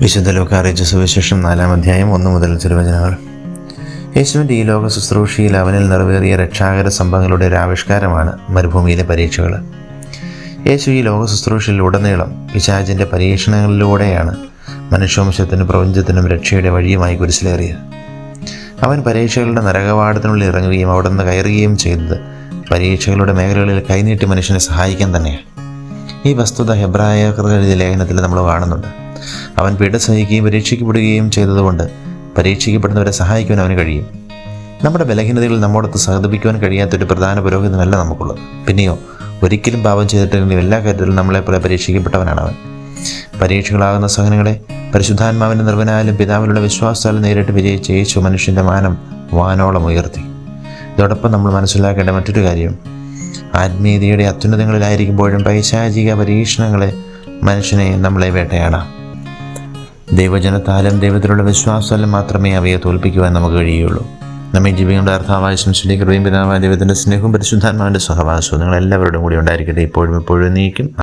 വിശുദ്ധ ലോക അറിയിച്ച സുവിശേഷം നാലാം അധ്യായം ഒന്ന് മുതൽ തിരുവചനങ്ങൾ. യേശുവിന്റെ ഈ ലോക ശുശ്രൂഷയിൽ അവനിൽ നിറവേറിയ രക്ഷാകര സംഭവങ്ങളുടെ ഒരു ആവിഷ്കാരമാണ് മരുഭൂമിയിലെ പരീക്ഷകൾ. യേശു ഈ ലോക ശുശ്രൂഷയിൽ ഉടനീളം പിശാചിന്റെ പരീക്ഷണങ്ങളിലൂടെയാണ് മനുഷ്യവംശത്തിനും പ്രപഞ്ചത്തിനും രക്ഷയുടെ വഴിയുമായി കുരിശിലേറിയത്. അവൻ പരീക്ഷകളുടെ നരകവാടത്തിനുള്ളിൽ ഇറങ്ങുകയും അവിടെ നിന്ന് കയറുകയും ചെയ്തത് പരീക്ഷകളുടെ മേഖലകളിൽ കൈനീട്ടി മനുഷ്യനെ സഹായിക്കാൻ തന്നെയാണ്. ഈ വസ്തുത ഹെബ്രായ ലേഖനത്തിൽ നമ്മൾ കാണുന്നുണ്ട്. അവൻ പീഡ സഹിക്കുകയും പരീക്ഷിക്കപ്പെടുകയും ചെയ്തതുകൊണ്ട് പരീക്ഷിക്കപ്പെടുന്നവരെ സഹായിക്കുവാൻ അവന് കഴിയും. നമ്മുടെ ബലഹീനതകൾ നമ്മോടൊത്ത് സഹതപിക്കുവാൻ കഴിയാത്തൊരു പ്രധാന പുരോഹിതനല്ല നമുക്കുള്ളത്. പിന്നെയോ ഒരിക്കലും പാപം ചെയ്തിട്ടില്ലെങ്കിലും എല്ലാ കാര്യത്തിലും നമ്മളെ പോലെ പരീക്ഷിക്കപ്പെട്ടവനാണ് അവൻ. പരീക്ഷകളാകുന്ന സഹനങ്ങളെ പരിശുദ്ധാത്മാവിന്റെ നിർവനായാലും പിതാവിലുള്ള വിശ്വാസത്താലും നേരിട്ട് വിജയിച്ച യേശു മനുഷ്യന്റെ മാനം വാനോളം ഉയർത്തി. ഇതോടൊപ്പം നമ്മൾ മനസ്സിലാക്കേണ്ട മറ്റൊരു കാര്യം. ആത്മീയതയുടെ അത്യുന്നതങ്ങളിലായിരിക്കുമ്പോഴും പൈശാചിക പരീക്ഷണങ്ങളെ മനുഷ്യനെ നമ്മളെ വേട്ടയാടാം. ദൈവജനത്താലും ദൈവത്തിലുള്ള വിശ്വാസത്താലും മാത്രമേ അവയെ തോൽപ്പിക്കുവാൻ നമുക്ക് കഴിയുള്ളൂ. നമ്മെ ജീവികളുടെ അർത്ഥാവായ കൃപയും പിതാവായ ദൈവത്തിന്റെ സ്നേഹവും പരിശുദ്ധാത്മാവിന്റെ സഹവാസവും നിങ്ങൾ എല്ലാവരോടും കൂടി ഉണ്ടായിരിക്കട്ടെ. ഇപ്പോഴും ഇപ്പോഴും നീക്കും.